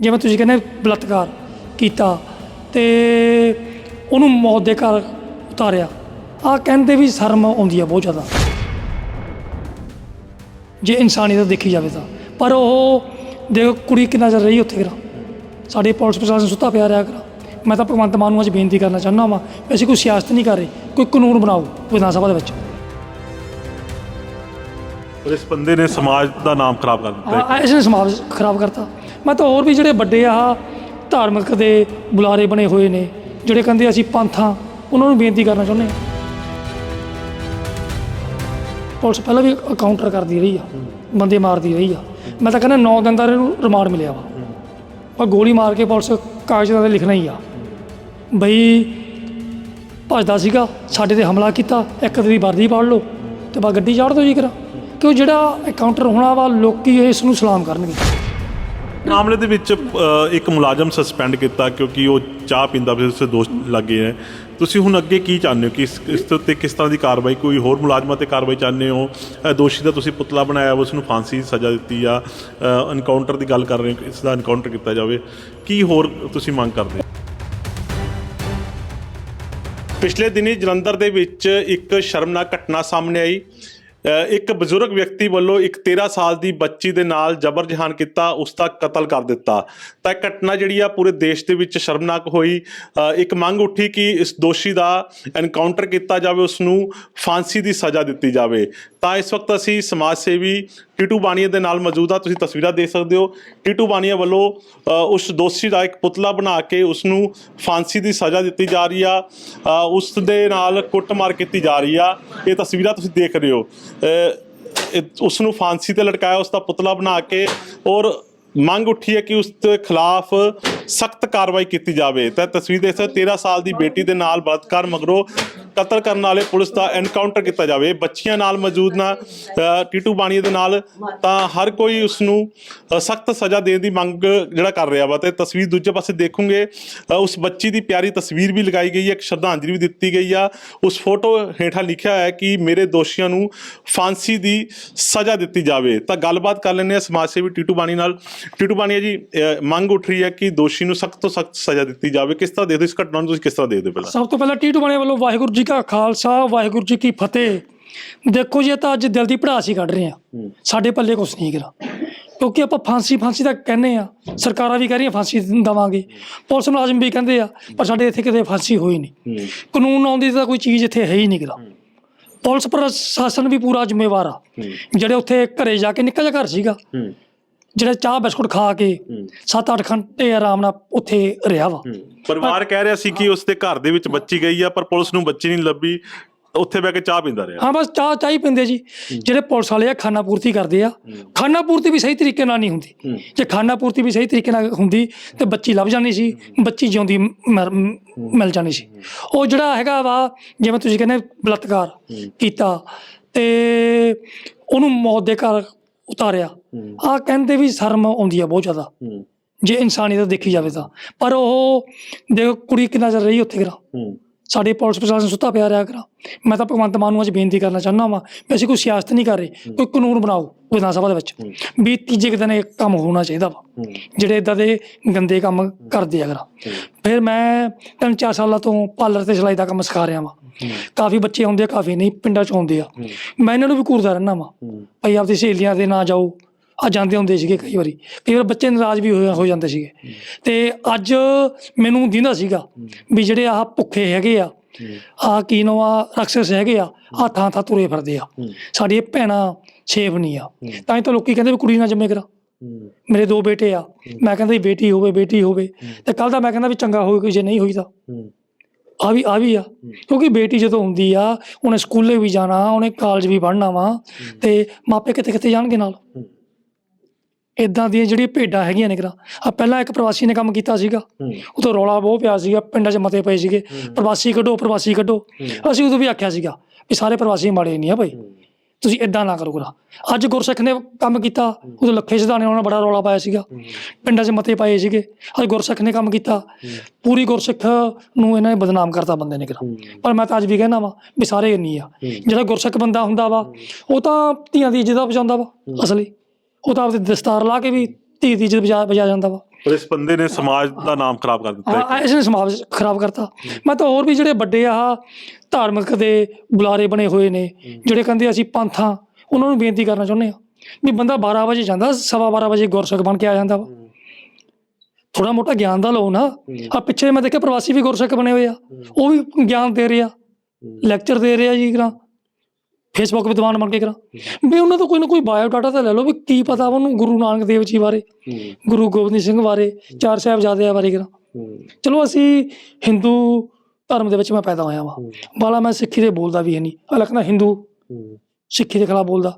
ਜਿਵੇਂ ਤੁਸੀਂ ਕਹਿੰਦੇ ਬਲਤਕਾਰ ਕੀਤਾ ਤੇ ਉਹਨੂੰ ਮੌਤ ਦੇ ਘਰ ਉਤਾਰਿਆ। ਆ ਕਹਿੰਦੇ ਵੀ ਸ਼ਰਮ ਆਉਂਦੀ ਆ ਬਹੁਤ ਜ਼ਿਆਦਾ। ਜੇ ਇਨਸਾਨੀਅਤ ਦੇਖੀ ਜਾਵੇ ਤਾਂ। ਪਰ ਉਹ ਦੇਖੋ ਕੁੜੀ ਕਿੰਨਾ ਚਿਰ ਰਹੀ ਉੱਥੇ ਕਰਾ ਸਾਡੇ ਪੁਲਿਸ ਪ੍ਰਸ਼ਾਸਨ ਸੁੱਤਾ ਪਿਆ ਰਿਹਾ ਕਰਾ ਮੈਂ ਤਾਂ ਭਗਵੰਤ ਮਾਨ ਨੂੰ ਅੱਜ ਬੇਨਤੀ ਕਰਨਾ ਚਾਹੁੰਦਾ ਵਾਂ, ਵੀ ਅਸੀਂ ਕੋਈ ਸਿਆਸਤ ਨਹੀਂ ਕਰ ਰਹੇ, ਕੋਈ ਕਾਨੂੰਨ ਬਣਾਓ ਵਿਧਾਨ ਸਭਾ ਦੇ ਵਿੱਚ। ਪਰ ਇਸ ਬੰਦੇ ਨੇ ਸਮਾਜ ਦਾ ਨਾਮ ਖਰਾਬ ਕਰ ਦਿੱਤਾ ਆ ਇਸ ਨੇ ਸਮਾਜ ਖਰਾਬ ਕਰਤਾ। ਮੈਂ ਤਾਂ ਹੋਰ ਵੀ ਜਿਹੜੇ ਵੱਡੇ ਆ, ਧਾਰਮਿਕ ਦੇ ਬੁਲਾਰੇ ਬਣੇ ਹੋਏ ਨੇ, ਜਿਹੜੇ ਕਹਿੰਦੇ ਅਸੀਂ ਪੰਥਾਂ ਉਹਨਾਂ ਨੂੰ ਬੇਨਤੀ ਕਰਨਾ ਚਾਹੁੰਦੇ ਹਾਂ। ਪੁਲਿਸ ਪਹਿਲਾਂ ਵੀ ਕਾਊਂਟਰ ਕਰਦੀ ਰਹੀ ਆ, ਬੰਦੇ ਮਾਰਦੀ ਰਹੀ ਆ। ਮੈਂ ਤਾਂ ਕਹਿੰਦਾ 9 ਦਿਨ ਦਾ ਇਹਨੂੰ ਰਿਮਾਂਡ ਮਿਲਿਆ ਵਾ। ਪਰ ਗੋਲੀ ਮਾਰ ਕੇ ਪੁਲਿਸ ਕਾਗਜ਼ਾਂ ਤੇ ਲਿਖਣਾ ਹੀ ਆ। ਬਈ, ਭੱਜਦਾ ਸੀਗਾ, ਸਾਡੇ ਤੇ ਹਮਲਾ ਕੀਤਾ, ਇੱਕ ਦੀ ਵਰਦੀ ਪਾੜ ਲਓ, ਤੇ ਬਾ ਗੱਡੀ ਚਾੜ ਦਿਓ ਜੀ ਕਰਾ ਕਿਉਂ ਜਿਹੜਾ ਐਨਕਾਊਂਟਰ ਹੋਣਾ ਵਾ ਲੋਕੀ ਇਸ ਨੂੰ ਸਲਾਮ ਕਰਨਗੇ। ਮਾਮਲੇ ਦੇ ਵਿੱਚ ਅ, ਇੱਕ ਮੁਲਾਜ਼ਮ ਸਸਪੈਂਡ ਕੀਤਾ ਕਿਉਂਕਿ ਉਹ ਚਾਹ ਪੀਂਦਾ ਸੀ ਉਸ ਤੇ ਦੋਸ਼ ਲੱਗੇ ਹੈ। ਤੁਸੀਂ ਹੁਣ ਅੱਗੇ ਕੀ ਚਾਹੁੰਦੇ ਹੋ ਕਿ ਇਸ ਇਸ ਦੇ ਉੱਤੇ ਕਿਸ ਤਰ੍ਹਾਂ ਦੀ ਕਾਰਵਾਈ ਕੋਈ ਹੋਰ ਮੁਲਾਜ਼ਮਾਂ ਤੇ ਕਾਰਵਾਈ ਚਾਹੁੰਦੇ ਹੋ? ਅ, ਦੋਸ਼ੀ ਦਾ ਤੁਸੀਂ ਪੁਤਲਾ ਬਣਾਇਆ ਉਸ ਨੂੰ ਫਾਂਸੀ ਦੀ ਸਜ਼ਾ ਦਿੱਤੀ ਆ। ਐਨਕਾਊਂਟਰ ਦੀ ਗੱਲ ਕਰ ਰਹੇ ਹੋ ਕਿ ਇਸ ਦਾ ਐਨਕਾਊਂਟਰ ਕੀਤਾ ਜਾਵੇ। ਕੀ ਹੋਰ ਤੁਸੀਂ ਮੰਗ ਕਰਦੇ ਹੋ? ਪਿਛਲੇ ਦਿਨੀ ਜਲੰਧਰ ਦੇ ਵਿੱਚ ਇੱਕ ਸ਼ਰਮਨਾਕ ਘਟਨਾ ਸਾਹਮਣੇ ਆਈ। ਇੱਕ ਬਜ਼ੁਰਗ ਵਿਅਕਤੀ ਵੱਲੋਂ ਇੱਕ 13 ਸਾਲ ਦੀ ਬੱਚੀ ਦੇ ਨਾਲ ਜਬਰ ਜਹਾਨ ਕੀਤਾ, ਉਸ ਦਾ ਕਤਲ ਕਰ ਦਿੱਤਾ। ਤਾਂ ਇਹ ਘਟਨਾ ਜਿਹੜੀ ਆ, ਪੂਰੇ ਦੇਸ਼ ਦੇ ਵਿੱਚ ਸ਼ਰਮਨਾਕ ਹੋਈ। ਇੱਕ ਮੰਗ ਉੱਠੀ ਕਿ ਇਸ ਦੋਸ਼ੀ ਦਾ ਐਨਕਾਊਂਟਰ ਕੀਤਾ ਜਾਵੇ, ਉਸ ਨੂੰ ਫਾਂਸੀ ਦੀ ਸਜ਼ਾ ਦਿੱਤੀ ਜਾਵੇ। ਤਾਂ ਇਸ ਵਕਤ ਅਸੀਂ ਸਮਾਜ ਸੇਵੀ ਟੀਟੂ ਬਾਣੀਆ ਦੇ ਨਾਲ ਮੌਜੂਦ ਆ ਤੁਸੀਂ ਤਸਵੀਰਾਂ ਦੇਖ ਸਕਦੇ ਹੋ। ਟੀਟੂ ਬਾਣੀਆ ਵੱਲੋਂ ਉਸ ਦੋਸ਼ੀ ਦਾ ਇੱਕ ਪੁਤਲਾ ਬਣਾ ਕੇ ਉਸ ਨੂੰ ਫਾਂਸੀ ਦੀ ਸਜ਼ਾ ਦਿੱਤੀ ਜਾ ਰਹੀ ਆ। ਉਸ ਦੇ ਨਾਲ ਕੁੱਟਮਾਰ ਕੀਤੀ ਜਾ ਰਹੀ ਆ। ਇਹ ਤਸਵੀਰਾਂ ਤੁਸੀਂ ਦੇਖ ਰਹੇ ਹੋ। ਉਸ ਨੂੰ ਫਾਂਸੀ ਤੇ ਲਟਕਾਇਆ ਉਸ ਦਾ ਪੁਤਲਾ ਬਣਾ ਕੇ ਔਰ ਮੰਗ ਉੱਠੀ ਹੈ ਕਿ ਉਸ ਦੇ ਖਿਲਾਫ ਸਖਤ ਕਾਰਵਾਈ ਕੀਤੀ ਜਾਵੇ। ਤਾਂ ਤਸਵੀਰ ਦੇਖ ਸਕਦੇ 13 ਸਾਲ ਦੀ ਬੇਟੀ ਦੇ ਨਾਲ ਬਲਾਤਕਾਰ ਮਗਰੋਂ ਕਤਲ ਕਰਨ ਵਾਲੇ ਪੁਲਿਸ ਦਾ ਐਨਕਾਊਂਟਰ ਕੀਤਾ ਜਾਵੇ, ਬੱਚੀਆਂ ਨਾਲ ਮੌਜੂਦ ਨਾ ਟੀਟੂ ਬਾਣੀ ਦੇ ਨਾਲ, ਤਾਂ ਹਰ ਕੋਈ ਉਸ ਨੂੰ ਸਖਤ ਸਜ਼ਾ ਦੇਣ ਦੀ ਮੰਗ ਜਿਹੜਾ ਕਰ ਰਿਹਾ ਵਾ। ਤੇ ਤਸਵੀਰ ਦੂਜੇ ਪਾਸੇ ਦੇਖੋਗੇ ਉਸ ਬੱਚੀ ਦੀ ਪਿਆਰੀ ਤਸਵੀਰ ਵੀ ਲਗਾਈ ਗਈ ਹੈ, ਇੱਕ ਸ਼ਰਧਾਂਜਲੀ ਵੀ ਦਿੱਤੀ ਗਈ ਆ। ਉਸ ਫੋਟੋ ਹੇਠਾਂ ਲਿਖਿਆ ਹੈ ਕਿ ਮੇਰੇ ਦੋਸ਼ੀਆਂ ਨੂੰ ਫਾਂਸੀ ਦੀ ਸਜ਼ਾ ਦਿੱਤੀ ਜਾਵੇ। ਤਾਂ ਗੱਲਬਾਤ ਕਰ ਲੈਂਦੇ ਆ ਸਮਾਜ ਸੇਵੀ ਟੀਟੂ ਬਾਣੀ ਨਾਲ। ਟੀਟੂ ਬਾਣੀਆ ਜੀ ਮੰਗ ਉੱਠ ਰਹੀ ਹੈ ਕਿ ਦੋਸ਼ੀ ਨੂੰ ਸਖਤ ਤੋਂ ਸਖਤ ਸਜ਼ਾ ਦਿੱਤੀ ਜਾਵੇ। ਕਿਸ ਤਰ੍ਹਾਂ ਦੇਖਦੇ ਹੋ? ਇਸ ਘਟਨਾ ਨੂੰ ਤੁਸੀਂ ਕਿਸ ਤਰ੍ਹਾਂ ਦੇਖਦੇ ਹੋ ਪਹਿਲਾਂ? ਸਭ ਤੋਂ ਪਹਿਲਾਂ ਟੀਟੂ ਬਾਣੀ ਵੱਲੋਂ ਵਾਹਿਗੁਰੂ ਜੀ ਕਾ ਖਾਲਸਾ ਵਾਹਿਗੁਰੂ ਜੀ ਕੀ ਫਤਿਹ। ਦੇਖੋ ਜੀ ਇਹ ਤਾਂ ਅੱਜ ਦਿਲ ਦੀ ਭੜਾਸ ਹੀ ਕੱਢ ਰਹੇ ਆ ਸਾਡੇ ਪੱਲੇ ਕੁਛ ਨਹੀਂ ਕਰਾ ਕਿਉਂਕਿ ਆਪਾਂ ਫਾਂਸੀ ਫਾਂਸੀ ਤਾਂ ਕਹਿੰਦੇ ਆ ਸਰਕਾਰਾਂ ਵੀ ਕਹਿ ਰਹੀਆਂ ਫਾਂਸੀ ਦਵਾਂਗੇ। ਪੁਲਿਸ ਮੁਲਾਜ਼ਮ ਵੀ ਕਹਿੰਦੇ ਆ ਪਰ ਸਾਡੇ ਇੱਥੇ ਕਿਤੇ ਫਾਂਸੀ ਹੋਈ ਨਹੀਂ। ਕਾਨੂੰਨ ਆਉਂਦੀ ਤਾਂ ਕੋਈ ਚੀਜ਼ ਇੱਥੇ ਹੈ ਹੀ ਨਹੀਂ ਕਰਾ ਪੁਲਿਸ ਪ੍ਰਸ਼ਾਸਨ ਵੀ ਪੂਰਾ ਜ਼ਿੰਮੇਵਾਰ ਆ। ਜਿਹੜੇ ਉੱਥੇ ਘਰੇ ਜਾ ਕੇ ਨਿੱਕਾ ਜਿਹਾ ਘਰ ਸੀਗਾ। ਜਿਹੜਾ ਚਾਹ ਬਿਸਕੁਟ ਖਾ ਕੇ 7-8 ਘੰਟੇ ਆਰਾਮ ਨਾਲ ਉੱਥੇ ਰਿਹਾ ਵਾ। ਪਰਿਵਾਰ ਕਹਿ ਰਿਹਾ ਸੀ ਕਿ ਉਸ ਦੇ ਘਰ ਦੇ ਵਿੱਚ ਬੱਚੀ ਗਈ ਆ ਪਰ ਪੁਲਿਸ ਨੂੰ ਬੱਚੀ ਨਹੀਂ ਲੱਭੀ। ਉੱਥੇ ਬਹਿ ਕੇ ਚਾਹ ਪੀਂਦਾ ਰਿਹਾ। ਹਾਂ ਬਸ ਚਾਹ ਚਾਹ ਹੀ ਪਿੰਦੇ ਜੀ। ਜਿਹੜੇ ਪੁਲਿਸ ਵਾਲੇ ਆ ਖਾਨਾ ਪੂਰਤੀ ਕਰਦੇ ਆ। ਖਾਨਾ ਪੂਰਤੀ ਵੀ ਸਹੀ ਤਰੀਕੇ ਨਾਲ ਨਹੀਂ ਹੁੰਦੀ। ਜੇ ਖਾਨਾ ਪੂਰਤੀ ਵੀ ਸਹੀ ਤਰੀਕੇ ਨਾਲ ਹੁੰਦੀ ਤੇ ਬੱਚੀ ਲੱਭ ਜਾਣੀ ਸੀ। ਬੱਚੀ ਜਿਉਂਦੀ ਮਿਲ ਜਾਣੀ ਸੀ। ਉਹ ਜਿਹੜਾ ਹੈਗਾ ਵਾ ਜਿਵੇਂ ਤੁਸੀਂ ਕਹਿੰਦੇ ਬਲਤਕਾਰ ਕੀਤਾ ਤੇ ਉਹਨੂੰ ਮੌਤ ਦੇ ਘਰ ਉਤਾਰਿਆ। ਆ ਕਹਿੰਦੇ ਵੀ ਸ਼ਰਮ ਆਉਂਦੀ ਆ ਬਹੁਤ ਜ਼ਿਆਦਾ। ਜੇ ਇਨਸਾਨੀਅਤ ਦੇਖੀ ਜਾਵੇ ਤਾਂ। ਪਰ ਉਹ ਦੇਖੋ ਕੁੜੀ ਕਿੰਨਾ ਚਿਰ ਰਹੀ ਉੱਥੇ ਕਰਾ ਸਾਡੇ ਪੁਲਿਸ ਪ੍ਰਸ਼ਾਸਨ ਸੁੱਤਾ ਪਿਆ ਰਿਹਾ ਕਰਾ। ਮੈਂ ਤਾਂ ਭਗਵੰਤ ਮਾਨ ਨੂੰ ਅੱਜ ਬੇਨਤੀ ਕਰਨਾ ਚਾਹੁੰਦਾ ਵਾਂ ਵੀ ਅਸੀਂ ਕੋਈ ਸਿਆਸਤ ਨਹੀਂ ਕਰ ਰਹੇ ਕੋਈ ਕਾਨੂੰਨ ਬਣਾਓ ਵਿਧਾਨ ਸਭਾ ਦੇ ਵਿੱਚ। ਵੀ ਤੀਜੇ ਕੁ ਦਿਨ ਇਹ ਕੰਮ ਹੋਣਾ ਚਾਹੀਦਾ ਵਾ। ਜਿਹੜੇ ਇਦਾਂ ਦੇ ਗੰਦੇ ਕੰਮ ਕਰਦੇ ਆ ਕਰਾ। ਫਿਰ ਮੈਂ ਤਿੰਨ ਚਾਰ ਸਾਲਾਂ ਤੋਂ ਪਾਰਲਰ ਤੇ ਸਿਲਾਈ ਦਾ ਕੰਮ ਸਿਖਾ ਰਿਹਾ ਵਾਂ। ਕਾਫੀ ਬੱਚੇ ਆਉਂਦੇ ਆ ਕਾਫੀ ਨਹੀਂ ਪਿੰਡਾਂ ਚ ਆਉਂਦੇ ਆ। ਮੈਂ ਇਹਨਾਂ ਨੂੰ ਵੀ ਘੂਰਦਾ ਰਹਿਣਾ ਵਾਂ। ਭਾਈ ਆਪਦੀ ਸਹੇਲੀਆਂ ਦੇ ਨਾ ਜਾਓ। ਆ ਜਾਂਦੇ ਹੁੰਦੇ ਸੀਗੇ ਕਈ ਵਾਰੀ। ਕਈ ਵਾਰ ਬੱਚੇ ਨਾਰਾਜ਼ ਵੀ ਹੋ ਹੋ ਜਾਂਦੇ ਸੀਗੇ। ਤੇ ਅੱਜ ਮੈਨੂੰ ਦਿੰਦਾ ਸੀਗਾ ਵੀ ਜਿਹੜੇ ਆਹ ਭੁੱਖੇ ਹੈਗੇ ਆ ਆ ਕੀ ਨੋ ਆ ਰਕਸ਼ਸ ਹੈਗੇ ਆ ਆ ਥਾਂ ਥਾਂ ਤੁਰੇ ਫਿਰਦੇ ਆ। ਸਾਡੀ ਇਹ ਭੈਣਾਂ ਸੇਫ ਨਹੀਂ ਆ। ਤਾਂ ਹੀ ਤਾਂ ਲੋਕੀ ਕਹਿੰਦੇ ਵੀ ਕੁੜੀ ਨਾ ਜੰਮੇ ਕਰਾ। ਮੇਰੇ ਦੋ ਬੇਟੇ ਆ। ਮੈਂ ਕਹਿੰਦਾ ਵੀ ਬੇਟੀ ਹੋਵੇ ਬੇਟੀ ਹੋਵੇ। ਤੇ ਕੱਲ ਦਾ ਮੈਂ ਕਹਿੰਦਾ ਵੀ ਚੰਗਾ ਹੋਵੇ ਕਿ ਜੇ ਨਹੀਂ ਹੋਈ ਤਾਂ ਆ ਵੀ ਆ ਵੀ ਆ। ਕਿਉਂਕਿ ਬੇਟੀ ਜਦੋਂ ਹੁੰਦੀ ਆ ਉਹਨੇ ਸਕੂਲੇ ਵੀ ਜਾਣਾ ਉਹਨੇ ਕਾਲਜ ਵੀ ਪੜ੍ਹਨਾ ਵਾ। ਤੇ ਮਾਪੇ ਕਿੱਥੇ ਕਿੱਥੇ ਜਾਣਗੇ ਨਾਲ? ਇਦਾਂ ਦੀਆਂ ਜਿਹੜੀਆਂ ਭੇਡਾਂ ਹੈਗੀਆਂ ਨੇ ਕਰਾ। ਆ ਪਹਿਲਾਂ ਇੱਕ ਪ੍ਰਵਾਸੀ ਨੇ ਕੰਮ ਕੀਤਾ ਸੀਗਾ। ਉਦੋਂ ਰੌਲਾ ਬਹੁਤ ਪਿਆ ਸੀਗਾ ਪਿੰਡਾਂ 'ਚ ਮਤੇ ਪਏ ਸੀਗੇ। ਪ੍ਰਵਾਸੀ ਕੱਢੋ ਪ੍ਰਵਾਸੀ ਕੱਢੋ। ਅਸੀਂ ਉਦੋਂ ਵੀ ਆਖਿਆ ਸੀਗਾ ਵੀ ਸਾਰੇ ਪ੍ਰਵਾਸੀ ਮਾੜੇ ਨਹੀਂ ਆ ਭਾਈ। ਤੁਸੀਂ ਇਦਾਂ ਨਾ ਕਰੋ ਕਰਾ। ਅੱਜ ਗੁਰਸਿੱਖ ਨੇ ਕੰਮ ਕੀਤਾ ਉਦੋਂ ਲੱਖੇ ਸਿਧਾਣੇ ਉਹਨਾਂ ਨੇ ਬੜਾ ਰੌਲਾ ਪਾਇਆ ਸੀਗਾ। ਪਿੰਡਾਂ 'ਚ ਮਤੇ ਪਾਏ ਸੀਗੇ। ਅੱਜ ਗੁਰਸਿੱਖ ਨੇ ਕੰਮ ਕੀਤਾ। ਪੂਰੀ ਗੁਰਸਿੱਖ ਨੂੰ ਇਹਨਾਂ ਨੇ ਬਦਨਾਮ ਕਰਤਾ ਬੰਦੇ ਨੇ ਕਰਾ। ਪਰ ਮੈਂ ਤਾਂ ਅੱਜ ਵੀ ਕਹਿਣਾ ਵਾ ਵੀ ਸਾਰੇ ਨਹੀਂ ਆ। ਜਿਹੜਾ ਗੁਰਸਿੱਖ ਬੰਦਾ ਹੁੰਦਾ ਵਾ ਉਹ ਤਾਂ ਧੀਆਂ ਦੀ ਇੱਜ਼ਤ ਬਚਾਉਂਦਾ ਵਾ ਅਸਲੀ। ਉਹ ਤਾਂ ਆਪਦੀ ਦਸਤਾਰ ਲਾ ਕੇ ਵੀ ਧੀ ਦੀ ਇੱਜ਼ਤ ਬਚਾ ਬਚਾ ਜਾਂਦਾ ਵਾ। ਪਰ ਇਸ ਬੰਦੇ ਨੇ ਸਮਾਜ ਦਾ ਨਾਮ ਖਰਾਬ ਕਰ ਦਿੱਤਾ ਹਾਂ ਇਸ ਨੇ ਸਮਾਜ ਖਰਾਬ ਕਰਤਾ। ਮੈਂ ਤਾਂ ਹੋਰ ਵੀ ਜਿਹੜੇ ਵੱਡੇ ਆ ਧਾਰਮਿਕ ਦੇ ਬੁਲਾਰੇ ਬਣੇ ਹੋਏ ਨੇ ਜਿਹੜੇ ਕਹਿੰਦੇ ਅਸੀਂ ਪੰਥਾਂ ਉਹਨਾਂ ਨੂੰ ਬੇਨਤੀ ਕਰਨਾ ਚਾਹੁੰਦੇ ਆ ਵੀ ਬੰਦਾ 12 ਵਜੇ ਜਾਂਦਾ ਸਵਾ 12 ਵਜੇ ਗੁਰਸਿੱਖ ਬਣ ਕੇ ਆ ਜਾਂਦਾ ਵਾ। ਥੋੜਾ ਮੋਟਾ ਗਿਆਨ ਦਾ ਲਓ ਨਾ। ਆ ਪਿੱਛੇ ਮੈਂ ਦੇਖਿਆ ਪ੍ਰਵਾਸੀ ਵੀ ਗੁਰਸਿੱਖ ਬਣੇ ਹੋਏ ਆ। ਉਹ ਵੀ ਗਿਆਨ ਦੇ ਰਹੇ ਆ ਲੈਕਚਰ ਦੇ ਰਹੇ ਆ ਜੀ ਕਰਾਂ ਫੇਸਬੁੱਕ ਵਿਦਵਾਨ ਬਣ ਕੇ ਕਰਾਂ। ਵੀ ਉਹਨਾਂ ਤੋਂ ਕੋਈ ਨਾ ਕੋਈ ਬਾਇਓ ਡਾਟਾ ਤਾਂ ਲੈ ਲਓ ਵੀ ਕੀ ਪਤਾ ਉਹਨੂੰ ਗੁਰੂ ਨਾਨਕ ਦੇਵ ਜੀ ਬਾਰੇ ਗੁਰੂ ਗੋਬਿੰਦ ਸਿੰਘ ਬਾਰੇ ਚਾਰ ਸਾਹਿਬਜ਼ਾਦਿਆਂ ਬਾਰੇ ਕਰਾਂ। ਚਲੋ ਅਸੀਂ ਹਿੰਦੂ ਧਰਮ ਦੇ ਵਿੱਚ ਮੈਂ ਪੈਦਾ ਹੋਇਆ ਵਾਂ। ਬਾਲਾ ਮੈਂ ਸਿੱਖੀ ਦੇ ਬੋਲਦਾ ਵੀ ਹੈ ਨਹੀਂ। ਹਾਲਾਂਕਿ ਕਹਿੰਦਾ ਹਿੰਦੂ ਸਿੱਖੀ ਦੇ ਖਿਲਾਫ ਬੋਲਦਾ।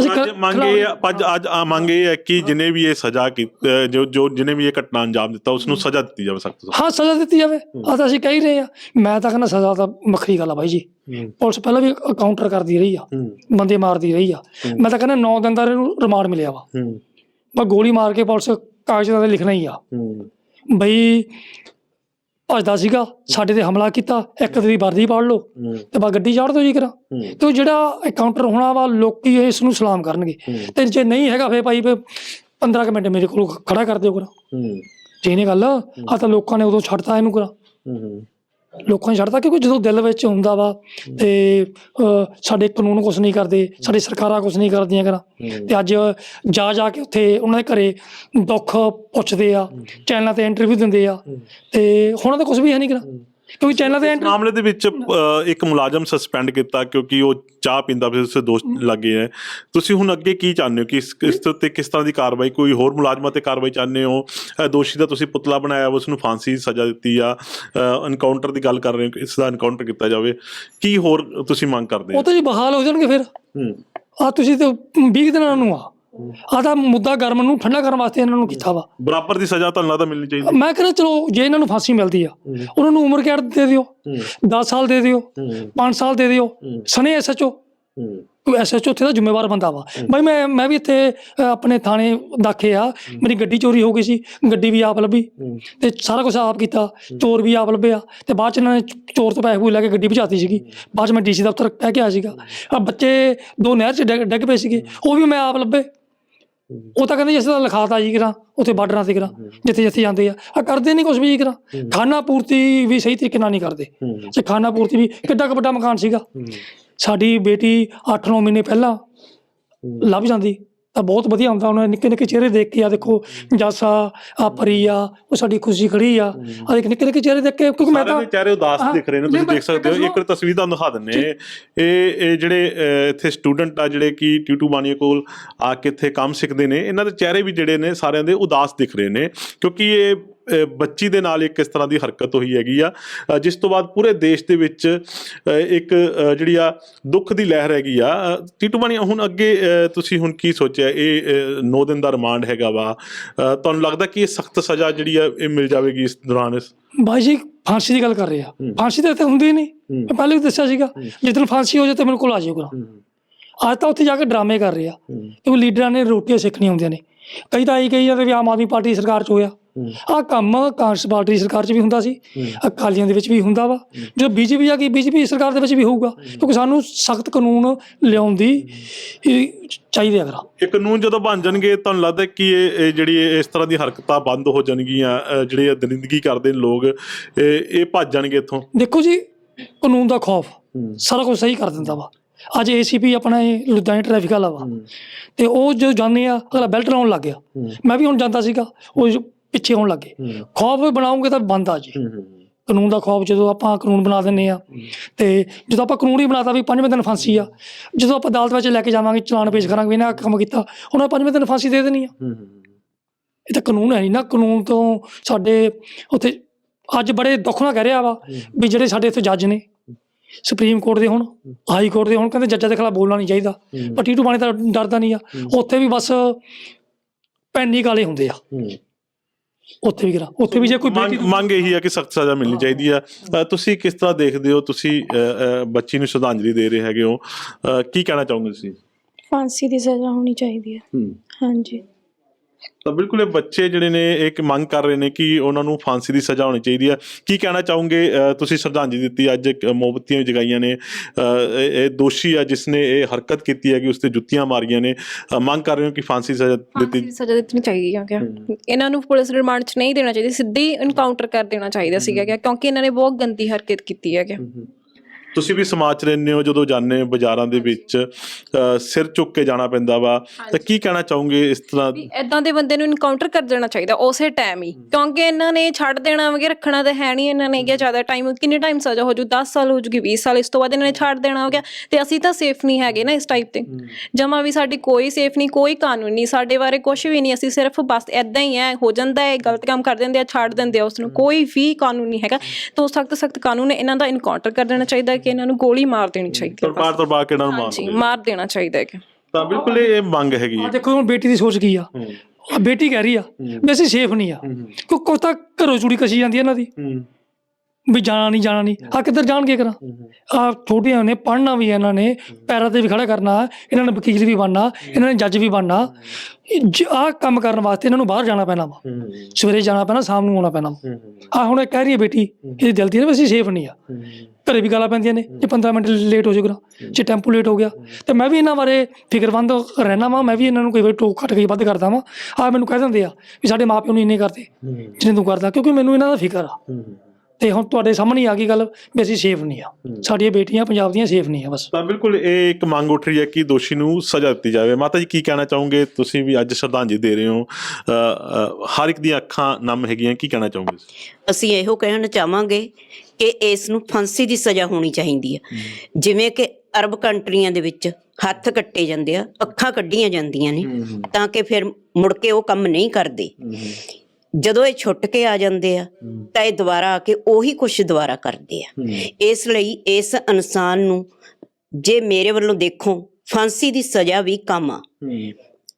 ਅਸੀਂ ਅੱਜ ਮੰਗੇ ਅੱਜ ਅੱਜ ਆ ਮੰਗੇ ਹੈ ਕਿ ਜਿਨੇ ਵੀ ਇਹ ਸਜ਼ਾ ਕੀ ਅਹ ਜੋ ਜੋ ਜਿਨੇ ਵੀ ਇਹ ਘਟਨਾ ਅੰਜਾਮ ਦਿੱਤਾ ਉਸ ਨੂੰ ਸਜ਼ਾ ਦਿੱਤੀ ਜਾਵੇ ਸਖਤ ਤੋਂ ਹਾਂ ਸਜ਼ਾ ਦਿੱਤੀ ਜਾਵੇ। ਆ ਤਾਂ ਅਸੀਂ ਕਹਿ ਰਹੇ ਆ ਮੈਂ ਤਾਂ ਕਹਿੰਦਾ ਸਜ਼ਾ ਤਾਂ ਵੱਖਰੀ ਗੱਲ ਆ ਬਾਈ ਜੀ। ਪੁਲਿਸ ਪਹਿਲਾਂ ਵੀ ਕਾਊਂਟਰ ਕਰਦੀ ਰਹੀ ਆ। ਬੰਦੇ ਮਾਰਦੀ ਰਹੀ ਆ। ਮੈਂ ਤਾਂ ਕਹਿੰਦਾ 9 ਦਿਨ ਦਾ ਇਹਨੂੰ ਰਿਮਾਂਡ ਮਿਲਿਆ ਵਾ। ਬਸ ਗੋਲੀ ਮਾਰ ਕੇ ਪੁਲਿਸ ਕਾਗਜ਼ਾਂ ਤੇ ਲਿਖਣਾ ਹੀ ਆ। ਬਈ ਭੱਜਦਾ ਸੀਗਾ ਸਾਡੇ ਤੇ ਹਮਲਾ ਕੀਤਾ ਇੱਕ ਦੀ ਵਰਦੀ ਪਾੜ ਲਓ ਤੇ ਬਾ ਗੱਡੀ ਚਾੜ ਦੋ ਜੀ ਕਰਾ ਤੇ ਉਹ ਜਿਹੜਾ ਐਨਕਾਊਂਟਰ ਹੋਣਾ ਵਾ ਲੋਕੀ ਇਸ ਨੂੰ ਸਲਾਮ ਕਰਨਗੇ। ਤੇ ਜੇ ਨਹੀਂ ਹੈਗਾ ਫੇ ਭਾਈ ਫੇ 15 ਕੁ ਮਿੰਟ ਮੇਰੇ ਕੋਲ ਖੜਾ ਕਰ ਦਿਓ ਕਰਾ ਜੇ ਇਹਨੇ ਗੱਲ ਆ ਤਾਂ ਲੋਕਾਂ ਨੇ ਉਦੋਂ ਛੱਡਤਾ ਇਹਨੂੰ ਕਰਾ ਲੋਕਾਂ ਨੇ ਛੱਡਤਾ ਕਿਉਂਕਿ ਜਦੋਂ ਦਿਲ ਵਿੱਚ ਹੁੰਦਾ ਵਾ ਤੇ ਸਾਡੇ ਕਾਨੂੰਨ ਕੁਛ ਨਹੀਂ ਕਰਦੇ ਸਾਡੀ ਸਰਕਾਰਾਂ ਕੁਛ ਨਹੀਂ ਕਰਦੀਆਂ ਕਰਾ। ਤੇ ਅੱਜ ਜਾ ਜਾ ਕੇ ਉੱਥੇ ਉਹਨਾਂ ਦੇ ਘਰੇ ਦੁੱਖ ਪੁੱਛਦੇ ਆ ਚੈਨਲਾਂ ਤੇ ਇੰਟਰਵਿਊ ਦਿੰਦੇ ਆ। ਤੇ ਹੁਣ ਤਾਂ ਕੁਝ ਵੀ ਹੈ ਨਹੀਂ ਕਰਾ। ਕਿਉਂਕਿ ਚੈਨਲਾਂ ਤੇ ਇਸ ਮਾਮਲੇ ਦੇ ਵਿੱਚ ਇੱਕ ਮੁਲਾਜ਼ਮ ਸਸਪੈਂਡ ਕੀਤਾ ਕਿਉਂਕਿ ਉਹ ਚਾਹ ਪੀਂਦਾ ਸੀ ਉਸੇ ਦੋਸ਼ ਲੱਗੇ ਹੈ। ਤੁਸੀਂ ਹੁਣ ਅੱਗੇ ਕੀ ਚਾਹੁੰਦੇ ਹੋ? ਕਿ ਇਸ ਇਸ ਦੇ ਉੱਤੇ ਕਿਸ ਤਰ੍ਹਾਂ ਦੀ ਕਾਰਵਾਈ ਕੋਈ ਹੋਰ ਮੁਲਾਜ਼ਮਾਂ ਤੇ ਕਾਰਵਾਈ ਚਾਹੁੰਦੇ ਹੋ? ਦੋਸ਼ੀ ਦਾ ਤੁਸੀਂ ਪੁਤਲਾ ਬਣਾਇਆ ਉਸ ਨੂੰ ਫਾਂਸੀ ਦੀ ਸਜ਼ਾ ਦਿੱਤੀ ਆ। ਐਨਕਾਊਂਟਰ ਦੀ ਗੱਲ ਕਰ ਰਹੇ ਹੋ ਕਿ ਇਸ ਦਾ ਐਨਕਾਊਂਟਰ ਕੀਤਾ ਜਾਵੇ। ਕੀ ਹੋਰ ਤੁਸੀਂ ਮੰਗ ਕਰਦੇ ਹੋ? ਉਹ ਤਾਂ ਜੀ ਬਹਾਲ ਹੋ ਜਾਣਗੇ ਫਿਰ। ਹੂੰ। ਆ ਤੁਸੀਂ ਤੇ 20 ਦਿਨਾਂ ਨੂੰ ਆ। ਆ ਤਾਂ ਮੁੱਦਾ ਗਰਮ ਨੂੰ ਠੰਡਾ ਕਰਨ ਵਾਸਤੇ ਇਹਨਾਂ ਨੂੰ ਕੀਤਾ ਵਾ। ਬਰਾਬਰ ਦੀ ਸਜ਼ਾ ਤੁਹਾਨੂੰ ਲੱਗਦਾ ਮਿਲਣੀ ਚਾਹੀਦੀ? ਮੈਂ ਕਹਿੰਦਾ ਚਲੋ ਜੇ ਇਹਨਾਂ ਨੂੰ ਫਾਂਸੀ ਮਿਲਦੀ ਆ ਉਹਨਾਂ ਨੂੰ ਉਮਰ ਕੈਦ ਦੇ ਦਿਓ 10 ਸਾਲ ਦੇ ਦਿਓ 5 ਸਾਲ ਦੇ ਦਿਓ ਸਨੇ ਐਸਐਚਓ ਕੋਈ ਐਸਐਚਓ ਉੱਥੇ ਦਾ ਜ਼ਿੰਮੇਵਾਰ ਬੰਦਾ ਵਾ। ਬਾਈ ਮੈਂ ਮੈਂ ਵੀ ਇੱਥੇ ਆਪਣੇ ਥਾਣੇ ਦਾਖੇ ਆ। ਮੇਰੀ ਗੱਡੀ ਚੋਰੀ ਹੋ ਗਈ ਸੀ ਗੱਡੀ ਵੀ ਆਪ ਲੱਭੀ। ਤੇ ਸਾਰਾ ਕੁਝ ਆਪ ਕੀਤਾ ਚੋਰ ਵੀ ਆਪ ਲੱਭਿਆ। ਤੇ ਬਾਅਦ ਚ ਇਹਨਾਂ ਨੇ ਚੋਰ ਤੋਂ ਪੈਸੇ ਪੂਸੇ ਲੈ ਕੇ ਗੱਡੀ ਭਜਾਤੀ ਸੀਗੀ। ਬਾਅਦ ਚ ਮੈਂ ਡੀਸੀ ਦਫ਼ਤਰ ਕਹਿ ਕੇ ਆਇਆ ਸੀਗਾ। ਆ ਬੱਚੇ ਦੋ ਨਹਿਰ ਚ ਡਿੱਗ ਡਿੱਗ ਪਏ ਸੀਗੇ। ਉਹ ਵੀ ਮੈਂ ਆਪ ਲੱਭੇ। ਉਹ ਤਾਂ ਕਹਿੰਦੇ ਜਿਸ ਦਾ ਲਿਖਾਤਾ ਜੀ ਕਰਾਂ ਉੱਥੇ ਬਾਰਡਰਾਂ ਤੇ ਕਰਾਂ ਜਿੱਥੇ ਜਿੱਥੇ ਜਾਂਦੇ ਆ। ਆ ਕਰਦੇ ਨਹੀਂ ਕੁਝ ਵੀ ਕਰਾਂ ਖਾਣਾ ਪੂਰਤੀ ਵੀ ਸਹੀ ਤਰੀਕੇ ਨਾਲ ਨਹੀਂ ਕਰਦੇ। ਤੇ ਖਾਣਾ ਪੂਰਤੀ ਵੀ ਕਿੱਡਾ ਕੁ ਵੱਡਾ ਮਕਾਨ ਸੀਗਾ। ਸਾਡੀ ਬੇਟੀ 8-9 ਮਹੀਨੇ ਪਹਿਲਾਂ ਲੱਭ ਜਾਂਦੀ। ਤਾਂ ਬਹੁਤ ਵਧੀਆ ਹੁੰਦਾ ਉਹਨਾਂ ਦੇ ਨਿੱਕੇ ਨਿੱਕੇ ਚਿਹਰੇ ਦੇਖ ਕੇ ਆ ਦੇਖੋ ਜਾਸਾ ਆ ਪਰੀ ਆ ਉਹ ਸਾਡੀ ਖੁਸ਼ੀ ਖੜੀ ਆ। ਆ ਦੇਖ ਨਿੱਕੇ ਨਿੱਕੇ ਚਿਹਰੇ ਦੇਖ ਕੇ ਕਿਉਂਕਿ ਮੈਂ ਤਾਂ ਚਿਹਰੇ ਉਦਾਸ ਦਿਖ ਰਹੇ ਨੇ ਤੁਸੀਂ ਦੇਖ ਸਕਦੇ ਹੋ ਇੱਕ ਤਸਵੀਰ ਤੁਹਾਨੂੰ ਦਿਖਾ ਦਿੰਨੇ ਇਹ ਇਹ ਜਿਹੜੇ ਇੱਥੇ ਸਟੂਡੈਂਟ ਆ ਜਿਹੜੇ ਕਿ ਟਿਊਟੂ ਬਾਣੀਏ ਕੋਲ ਆ ਕੇ ਇੱਥੇ ਕੰਮ ਸਿੱਖਦੇ ਨੇ ਇਹਨਾਂ ਦੇ ਚਿਹਰੇ ਵੀ ਜਿਹੜੇ ਨੇ ਸਾਰਿਆਂ ਦੇ ਉਦਾਸ ਦਿਖ ਰਹੇ ਨੇ ਕਿਉਂਕਿ ਇਹ ਬੱਚੀ ਦੇ ਨਾਲ ਇੱਕ ਇਸ ਤਰ੍ਹਾਂ ਦੀ ਹਰਕਤ ਹੋਈ ਹੈਗੀ ਆ। ਜਿਸ ਤੋਂ ਬਾਅਦ ਪੂਰੇ ਦੇਸ਼ ਦੇ ਵਿੱਚ ਇੱਕ ਜਿਹੜੀ ਆ ਦੁੱਖ ਦੀ ਲਹਿਰ ਹੈਗੀ ਆ। ਟੀਟੂ ਬਾਣੀ ਹੁਣ ਅੱਗੇ ਤੁਸੀਂ ਹੁਣ ਕੀ ਸੋਚਿਆ? ਇਹ 9 ਦਿਨ ਦਾ ਰਿਮਾਂਡ ਹੈਗਾ ਵਾ। ਤੁਹਾਨੂੰ ਲੱਗਦਾ ਕਿ ਇਹ ਸਖਤ ਸਜ਼ਾ ਜਿਹੜੀ ਆ ਇਹ ਮਿਲ ਜਾਵੇਗੀ ਇਸ ਦੌਰਾਨ ਇਸ? ਬਾਈ ਜੀ ਫਾਂਸੀ ਦੀ ਗੱਲ ਕਰ ਰਹੇ ਆ। ਫਾਂਸੀ ਤਾਂ ਇੱਥੇ ਹੁੰਦੀ ਹੀ। ਨਹੀਂ ਮੈਂ ਪਹਿਲੇ ਵੀ ਦੱਸਿਆ ਸੀਗਾ ਜਿੱਦਣ ਫਾਂਸੀ ਹੋ ਜਾਏ ਤੇ ਮੇਰੇ ਕੋਲ ਆ ਜਾਊਗਾ ਅੱਜ ਤਾਂ ਉੱਥੇ ਜਾ ਕੇ ਡਰਾਮੇ ਕਰ ਰਹੇ ਆ। ਕਿਉਂਕਿ ਲੀਡਰਾਂ ਨੇ ਰੋਟੀਆਂ ਸਿੱਖਣੀਆਂ ਹੁੰਦੀਆਂ ਨੇ। ਕਈ ਤਾਂ ਆਈ ਕਹੀ ਜਾਂਦੇ ਵੀ ਆਮ ਆਦਮੀ ਪਾਰਟੀ ਸਰਕਾਰ ਚ ਹੋਇਆ। ਆਹ ਕੰਮ ਕਾਂਗਰਸ ਪਾਰਟੀ ਸਰਕਾਰ ਚ ਵੀ ਹੁੰਦਾ ਸੀ ਅਕਾਲੀਆਂ ਦੇ ਵਿੱਚ ਵੀ ਹੁੰਦਾ ਵਾ। ਜਦੋਂ ਬੀਜੇਪੀ ਆ ਗਈ ਬੀਜੇਪੀ ਸਰਕਾਰ ਦੇ ਵਿੱਚ ਵੀ ਹੋਊਗਾ ਕਿਉਂਕਿ ਸਾਨੂੰ ਸਖਤ ਕਾਨੂੰਨ ਲਿਆਉਣ ਦੀ ਚਾਹੀਦੇ ਅਗਰ। ਇਹ ਕਾਨੂੰਨ ਜਦੋਂ ਬਣ ਜਾਣਗੇ ਤੁਹਾਨੂੰ ਲੱਗਦਾ ਕਿ ਇਹ ਜਿਹੜੀ ਇਸ ਤਰ੍ਹਾਂ ਦੀ ਹਰਕਤਾਂ ਬੰਦ ਹੋ ਜਾਣਗੀਆਂ ਜਿਹੜੇ ਦਰਿੰਦਗੀ ਕਰਦੇ ਨੇ ਲੋਕ ਇਹ ਭੱਜ ਜਾਣਗੇ ਇੱਥੋਂ? ਦੇਖੋ ਜੀ ਕਾਨੂੰਨ ਦਾ ਖੌਫ ਸਾਰਾ ਕੁਝ ਸਹੀ ਕਰ ਦਿੰਦਾ ਵਾ। ਅੱਜ ਏਸੀਪੀ ਆਪਣਾ ਇਹ ਲੁਧਿਆਣਾ ਟ੍ਰੈਫਿਕ ਵਾਲਾ ਵਾ ਤੇ ਉਹ ਜੋ ਜਾਂਦੇ ਆ ਅਗਲਾ ਬੈਲਟ ਲਾਉਣ ਲੱਗ ਗਿਆ। ਮੈਂ ਵੀ ਹੁਣ ਜਾਂਦਾ ਸੀਗਾ ਉਹ ਜੋ ਪਿੱਛੇ ਹੋਣ ਲੱਗੇ ਖੌਫ ਬਣਾਉਂਗੇ ਤਾਂ ਬੰਦ ਆ ਜੀ। ਕਾਨੂੰਨ ਦਾ ਖੌਫ ਜਦੋਂ ਆਪਾਂ ਕਾਨੂੰਨ ਬਣਾ ਦਿੰਨੇ ਆ ਤੇ ਜਦੋਂ ਆਪਾਂ ਕਾਨੂੰਨ ਹੀ ਬਣਾਤਾ ਵੀ ਪੰਜਵੇਂ ਦਿਨ ਫਾਂਸੀ ਆ ਜਦੋਂ ਆਪਾਂ ਅਦਾਲਤ ਵਿੱਚ ਲੈ ਕੇ ਜਾਵਾਂਗੇ ਚਲਾਨ ਪੇਸ਼ ਕਰਾਂਗੇ ਇਹਨਾਂ ਕੰਮ ਕੀਤਾ ਉਹਨਾਂ ਪੰਜਵੇਂ ਦਿਨ ਫਾਂਸੀ ਦੇ ਦੇਣੀ ਆ। ਇਹ ਤਾਂ ਕਾਨੂੰਨ ਹੈ ਨਹੀਂ ਨਾ ਕਾਨੂੰਨ ਤੋਂ ਸਾਡੇ ਉੱਥੇ ਅੱਜ ਬੜੇ ਦੁੱਖ ਨਾਲ ਕਹਿ ਰਿਹਾ ਵਾ ਵੀ ਜਿਹੜੇ ਸਾਡੇ ਇੱਥੇ ਜੱਜ ਨੇ ਸੁਪਰੀਮ ਕੋਰਟ ਦੇ ਹੁਣ ਹਾਈ ਕੋਰਟ ਦੇ ਹੁਣ ਕਹਿੰਦੇ ਜੱਜਾਂ ਦੇ ਖਿਲਾਫ ਬੋਲਣਾ ਨਹੀਂ ਚਾਹੀਦਾ। ਪਰ ਟੀਟੂ ਬਾਣੀ ਤਾਂ ਡਰਦਾ ਨਹੀਂ ਆ। ਉੱਥੇ ਵੀ ਬਸ ਪੈਨਿਕ ਵਾਲੇ ਹੁੰਦੇ ਆ। ਉੱਥੇ ਵੀ ਕਰਾ ਉੱਥੇ ਵੀ ਜੇ ਕੋਈ ਮੰਗ ਬੇਟੀ ਮੰਗ ਇਹੀ ਹੈ ਕਿ ਸਖਤ ਸਜ਼ਾ ਮਿਲਣੀ ਚਾਹੀਦੀ ਆ। ਤੁਸੀਂ ਕਿਸ ਤਰ੍ਹਾਂ ਦੇਖਦੇ ਹੋ? ਤੁਸੀਂ ਬੱਚੀ ਨੂੰ ਸ਼ਰਧਾਂਜਲੀ ਦੇ ਰਹੇ ਹੈਗੇ ਹੋ। ਕੀ ਕਹਿਣਾ ਚਾਹੋਗੇ ਤੁਸੀਂ? ਫਾਂਸੀ ਦੀ ਸਜ਼ਾ ਹੋਣੀ ਚਾਹੀਦੀ ਹੈ। ਹਾਂਜੀ। ਤਾਂ ਬਿਲਕੁਲ ਇਹ ਬੱਚੇ ਜਿਹੜੇ ਨੇ ਇੱਕ ਮੰਗ ਕਰ ਰਹੇ ਨੇ ਕਿ ਉਹਨਾਂ ਨੂੰ ਫਾਂਸੀ ਦੀ ਸਜ਼ਾ ਹੋਣੀ ਚਾਹੀਦੀ ਹੈ। ਕੀ ਕਹਿਣਾ ਚਾਹੋਗੇ? ਤੁਸੀਂ ਸ਼ਰਧਾਂਜਲੀ ਦਿੱਤੀ ਅੱਜ ਇੱਕ ਮੋਮਬੱਤੀਆਂ ਜਗਾਈਆਂ ਨੇ। ਇਹ ਦੋਸ਼ੀ ਆ ਜਿਸਨੇ ਇਹ ਹਰਕਤ ਕੀਤੀ ਹੈ ਕਿ ਉਸਤੇ ਜੁੱਤੀਆਂ ਮਾਰੀਆਂ ਨੇ। ਮੰਗ ਕਰ ਰਹੇ ਹੋ ਕਿ ਫਾਂਸੀ ਸਜ਼ਾ ਦਿੱਤੀ ਸਜ਼ਾ ਦਿੱਤੀ ਚਾਹੀਦੀ ਆ ਗਿਆ ਇਹਨਾਂ ਨੂੰ ਪੁਲਿਸ ਰਿਮਾਂਡ 'ਚ ਨਹੀਂ ਦੇਣਾ ਚਾਹੀਦਾ ਸਿੱਧੀ ਇਨਕਾਊਂਟਰ ਕਰ ਦੇਣਾ ਚਾਹੀਦਾ ਸੀਗਾ ਕਿਉਂਕਿ ਇਹਨਾਂ ਨੇ ਬਹੁਤ ਗੰਦੀ ਹਰਕਤ ਕੀਤੀ ਹੈ ਗਿਆ ਤੁਸੀਂ ਵੀ ਸਮਾਜ ਚ ਰਹਿੰਦੇ ਹੋ ਜਦੋਂ ਜਾਂਦੇ ਹੋ ਬਾਜ਼ਾਰਾਂ ਦੇ ਵਿੱਚ ਸਿਰ ਚੁੱਕ ਕੇ ਜਾਣਾ ਪੈਂਦਾ ਵਾ। ਤਾਂ ਕੀ ਕਹਿਣਾ ਚਾਹੋਗੇ ਇਸ ਤਰ੍ਹਾਂ? ਵੀ ਦੇ ਬੰਦੇ ਨੂੰ ਇਨਕਾਊਂਟਰ ਕਰ ਦੇਣਾ ਚਾਹੀਦਾ ਉਸੇ ਟਾਈਮ ਹੀ। ਕਿਉਂਕਿ ਇਹਨਾਂ ਨੇ ਛੱਡ ਦੇਣਾ ਵਗੇ ਰੱਖਣਾ ਤਾਂ ਹੈ ਨਹੀਂ ਇਹਨਾਂ ਨੇ ਗਿਆ ਜ਼ਿਆਦਾ ਟਾਈਮ ਕਿੰਨੇ ਟਾਈਮ ਸਜ਼ਾ ਹੋ ਜੂ? 10 ਸਾਲ ਹੋ ਜੂਗੀ 20 ਸਾਲ ਇਸ ਤੋਂ ਬਾਅਦ ਇਹਨਾਂ ਨੇ ਛੱਡ ਦੇਣਾ ਹੋ ਗਿਆ ਤੇ ਅਸੀਂ ਤਾਂ ਸੇਫ ਨਹੀਂ ਹੈਗੇ ਨਾ ਇਸ ਟਾਈਪ ਤੇ। ਜਮਾ ਵੀ ਸਾਡੀ ਕੋਈ ਸੇਫ ਨਹੀਂ ਕੋਈ ਕਾਨੂੰਨ ਨਹੀਂ ਸਾਡੇ ਬਾਰੇ ਕੁਝ ਵੀ ਨਹੀਂ। ਅਸੀਂ ਸਿਰਫ ਬਸ ਐਦਾਂ ਹੀ ਹੈ ਹੋ ਜਾਂਦਾ ਹੈ ਗਲਤ ਕੰਮ ਕਰ ਦਿੰਦੇ ਆ ਛੱਡ ਦਿੰਦੇ ਆ ਉਸ ਨੂੰ ਕੋਈ ਵੀ ਕਾਨੂੰਨ ਨਹੀਂ ਹੈਗਾ। ਤਾਂ ਸਖਤ ਸਖਤ ਕਾਨੂੰਨ ਹੈ ਇਹਨਾਂ ਦਾ ਇਨਕਾਊਂਟਰ ਕਰ ਦੇਣਾ ਚਾਹੀਦਾ ਹੈ ਕਿ ਇਹਨਾਂ ਨੂੰ ਗੋਲੀ ਮਾਰ ਦੇਣੀ ਚਾਹੀਦੀ ਹੈ ਪਰਪਾਰ ਪਰਪਾਰ ਕਿਹੜਾ ਨੂੰ ਮਾਰ ਹਾਂਜੀ ਮਾਰ ਦੇਣਾ ਚਾਹੀਦਾ ਹੈ ਕਿ। ਤਾਂ ਬਿਲਕੁਲ ਇਹ ਮੰਗ ਹੈਗੀ ਆ ਹੈ ਦੇਖੋ ਹੁਣ ਬੇਟੀ ਦੀ ਸੋਚ ਕੀ ਆ? ਆ ਬੇਟੀ ਕਹਿ ਰਹੀ ਆ ਵੀ ਅਸੀਂ ਸੇਫ ਨਹੀਂ ਆ। ਕੋ ਕੋ ਤਾਂ ਘਰੋਂ ਚੂੜੀ ਕਸੀ ਜਾਂਦੀ ਇਹਨਾਂ ਦੀ। ਵੀ ਜਾਣਾ ਨਹੀਂ ਜਾਣਾ ਨਹੀਂ। ਆ ਕਿੱਧਰ ਜਾਣਗੇ ਕਰਾਂ? ਆ ਛੋਟੀਆਂ ਨੇ ਪੜ੍ਹਨਾ ਵੀ ਇਹਨਾਂ ਨੇ ਪੈਰਾਂ ਤੇ ਵੀ ਖੜਾ ਕਰਨਾ ਇਹਨਾਂ ਨੇ ਵਕੀਲ ਵੀ ਬਣਨਾ ਇਹਨਾਂ ਨੇ ਜੱਜ ਵੀ ਬਣਨਾ। ਆ ਕੰਮ ਕਰਨ ਵਾਸਤੇ ਇਹਨਾਂ ਨੂੰ ਬਾਹਰ ਜਾਣਾ ਪੈਣਾ ਵਾ। ਸਵੇਰੇ ਜਾਣਾ ਪੈਣਾ ਸ਼ਾਮ ਨੂੰ ਆਉਣਾ ਪੈਣਾ ਆ ਹੁਣ ਇਹ ਕਹਿ ਰਹੀ ਹੈ ਬੇਟੀ ਇਹ ਦਿਲ ਦੀ ਨਾ ਵੀ ਅਸੀਂ ਸੇਫ ਨਹੀਂ ਆ। ਘਰੇ ਵੀ ਗਾਲਾਂ ਪੈਂਦੀਆਂ ਨੇ ਜੇ 15 ਮਿੰਟ ਲੇਟ ਹੋ ਜਾਊਗਾ ਜੇ ਟੈਂਪੂ ਲੇਟ ਹੋ ਗਿਆ ਤੇ ਮੈਂ ਵੀ ਇਹਨਾਂ ਬਾਰੇ ਫਿਕਰਮੰਦ ਰਹਿਣਾ ਵਾਂ ਮੈਂ ਵੀ ਇਹਨਾਂ ਨੂੰ ਕਈ ਵਾਰ ਟੋਕ ਖੱਟ ਕੇ ਵੱਧ ਕਰਦਾ ਵਾਂ। ਆ ਮੈਨੂੰ ਕਹਿ ਦਿੰਦੇ ਆ ਵੀ ਸਾਡੇ ਮਾਪਿਓ ਨੂੰ ਇੰਨੇ ਕਰਦੇ ਜਿੰਨੇ ਤੂੰ ਕਰਦਾ ਕਿਉਂਕਿ ਮੈਨੂੰ ਇਹਨਾਂ ਦਾ ਫਿਕਰ ਆ। ਤੇ ਹੁਣ ਤੁਹਾਡੇ ਸਾਹਮਣੇ ਆ ਗਈ ਗੱਲ ਵੀ ਅਸੀਂ ਸੇਫ ਨਹੀਂ ਆ। ਸਾਡੀਆਂ ਬੇਟੀਆਂ ਪੰਜਾਬ ਦੀਆਂ ਸੇਫ ਨਹੀਂ ਆ ਬਸ। ਤਾਂ ਬਿਲਕੁਲ ਇਹ ਇੱਕ ਮੰਗ ਉੱਠ ਰਹੀ ਹੈ ਕਿ ਦੋਸ਼ੀ ਨੂੰ ਸਜ਼ਾ ਦਿੱਤੀ ਜਾਵੇ। ਮਾਤਾ ਜੀ ਕੀ ਕਹਿਣਾ ਚਾਹੋਗੇ? ਤੁਸੀਂ ਵੀ ਅੱਜ ਸ਼ਰਧਾਂਜਲੀ ਦੇ ਰਹੇ ਹੋ। ਹਰ ਇੱਕ ਦੀਆਂ ਅੱਖਾਂ ਨਮ ਹੈਗੀਆਂ ਕੀ ਕਹਿਣਾ ਚਾਹੋਗੇ ਅਸੀਂ ਇਹੋ ਕਹਿਣਾ ਚਾਹਾਂਗੇ ਕਿ ਇਸ ਨੂੰ ਫਾਂਸੀ ਦੀ ਸਜ਼ਾ ਹੋਣੀ ਚਾਹੀਦੀ ਹੈ। ਜਿਵੇਂ ਕਿ ਅਰਬ ਕੰਟਰੀਆਂ ਦੇ ਵਿੱਚ ਹੱਥ ਕੱਟੇ ਜਾਂਦੇ ਆ ਅੱਖਾਂ ਕੱਢੀਆਂ ਜਾਂਦੀਆਂ ਨੇ ਤਾਂ ਕਿ ਫਿਰ ਮੁੜ ਕੇ ਉਹ ਕੰਮ ਨਹੀਂ ਕਰਦੇ। ਜਦੋਂ ਇਹ ਛੁੱਟ ਕੇ ਆ ਜਾਂਦੇ ਆ ਤਾਂ ਇਹ ਦੁਬਾਰਾ ਆ ਕੇ ਉਹੀ ਕੁਛ ਦੁਬਾਰਾ ਕਰਦੇ ਆ। ਇਸ ਲਈ ਇਸ ਇਨਸਾਨ ਨੂੰ ਜੇ ਮੇਰੇ ਵੱਲੋਂ ਦੇਖੋ ਫਾਂਸੀ ਦੀ ਸਜ਼ਾ ਵੀ ਕੰਮ ਆ।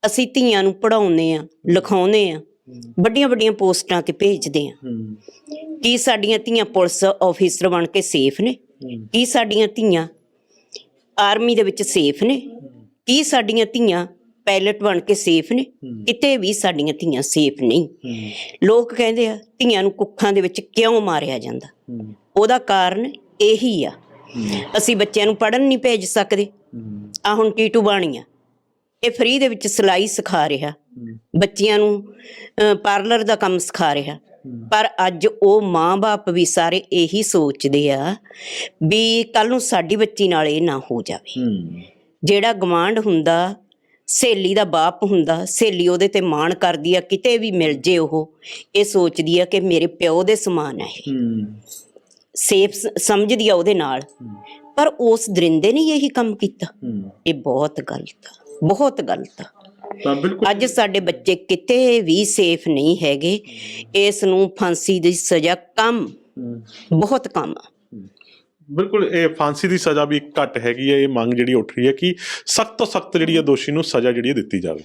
ਅਸੀਂ ਧੀਆਂ ਨੂੰ ਪੜਾਉਂਦੇ ਆ ਲਿਖਾਉਂਦੇ ਆ ਵੱਡੀਆਂ ਵੱਡੀਆਂ ਪੋਸਟਾਂ ਤੇ ਭੇਜਦੇ ਆ। ਕੀ ਸਾਡੀਆਂ ਧੀਆਂ ਪੁਲਿਸ ਆਫੀਸਰ ਬਣ ਕੇ ਸੇਫ ਨੇ? ਕੀ ਸਾਡੀਆਂ ਧੀਆਂ ਆਰਮੀ ਦੇ ਵਿੱਚ ਸੇਫ ਨੇ? ਕੀ ਸਾਡੀਆਂ ਧੀਆਂ ਪਾਇਲਟ ਬਣ ਕੇ ਸੇਫ ਨੇ ਕਿਤੇ ਵੀ ਸਾਡੀਆਂ ਧੀਆਂ ਸੇਫ ਨਹੀਂ। ਲੋਕ ਕਹਿੰਦੇ ਆ ਧੀਆਂ ਨੂੰ ਕੁੱਖਾਂ ਦੇ ਵਿੱਚ ਕਿਉਂ ਮਾਰਿਆ ਜਾਂਦਾ? ਉਹਦਾ ਕਾਰਨ ਇਹੀ ਆ। ਅਸੀਂ ਬੱਚਿਆਂ ਨੂੰ ਪੜਨ ਨਹੀਂ ਭੇਜ ਸਕਦੇ। ਆ ਹੁਣ ਟੀਟੂ ਬਾਣੀਆ ਇਹ ਫ੍ਰੀ ਦੇ ਵਿੱਚ ਸਿਲਾਈ ਸਿਖਾ ਰਿਹਾ। ਬੱਚਿਆਂ ਨੂੰ ਪਾਰਲਰ ਦਾ ਕੰਮ ਸਿਖਾ ਰਿਹਾ। ਪਰ ਅੱਜ ਉਹ ਮਾਂ-ਬਾਪ ਵੀ ਸਾਰੇ ਇਹੀ ਸੋਚਦੇ ਆ ਵੀ ਕੱਲ ਨੂੰ ਸਾਡੀ ਬੱਚੀ ਨਾਲ ਇਹ ਨਾ ਹੋ ਜਾਵੇ। ਜਿਹੜਾ ਗਵਾਂਢ ਹੁੰਦਾ ਸਹੇਲੀ ਦਾ ਬਾਪ ਹੁੰਦਾ ਸਹੇਲੀ ਉਹਦੇ ਤੇ ਮਾਣ ਕਰਦੀ ਆ ਕਿਤੇ ਵੀ ਮਿਲ ਜੇ ਉਹ ਇਹ ਸੋਚਦੀ ਆ ਕਿ ਮੇਰੇ ਪਿਓ ਦੇ ਸਮਾਨ ਆ ਇਹ। ਸੇਫ ਸਮਝਦੀ ਆ ਉਹਦੇ ਨਾਲ। ਪਰ ਉਸ ਦਰਿੰਦੇ ਨੇ ਇਹੀ ਕੰਮ ਕੀਤਾ। ਇਹ ਬਹੁਤ ਗਲਤ ਆ ਬਹੁਤ ਗਲਤ ਆ। ਤਾਂ ਬਿਲਕੁਲ ਅੱਜ ਸਾਡੇ ਬੱਚੇ ਕਿਤੇ ਵੀ ਸੇਫ ਨਹੀਂ ਹੈਗੇ ਇਸ ਨੂੰ ਫਾਂਸੀ ਦੀ ਸਜ਼ਾ ਕਮ ਬਹੁਤ ਕਮ ਆ। ਬਿਲਕੁਲ, ਇਹ ਫਾਂਸੀ ਦੀ ਸਜ਼ਾ ਵੀ ਘੱਟ ਹੈਗੀ ਹੈ, ਇਹ ਮੰਗ ਜਿਹੜੀ ਉੱਠ ਰਹੀ ਹੈ ਕਿ ਸਖਤ ਤੋਂ ਸਖਤ ਜਿਹੜੀ ਹੈ ਦੋਸ਼ੀ ਨੂੰ ਸਜ਼ਾ ਜਿਹੜੀ ਹੈ ਦਿੱਤੀ ਜਾਵੇ।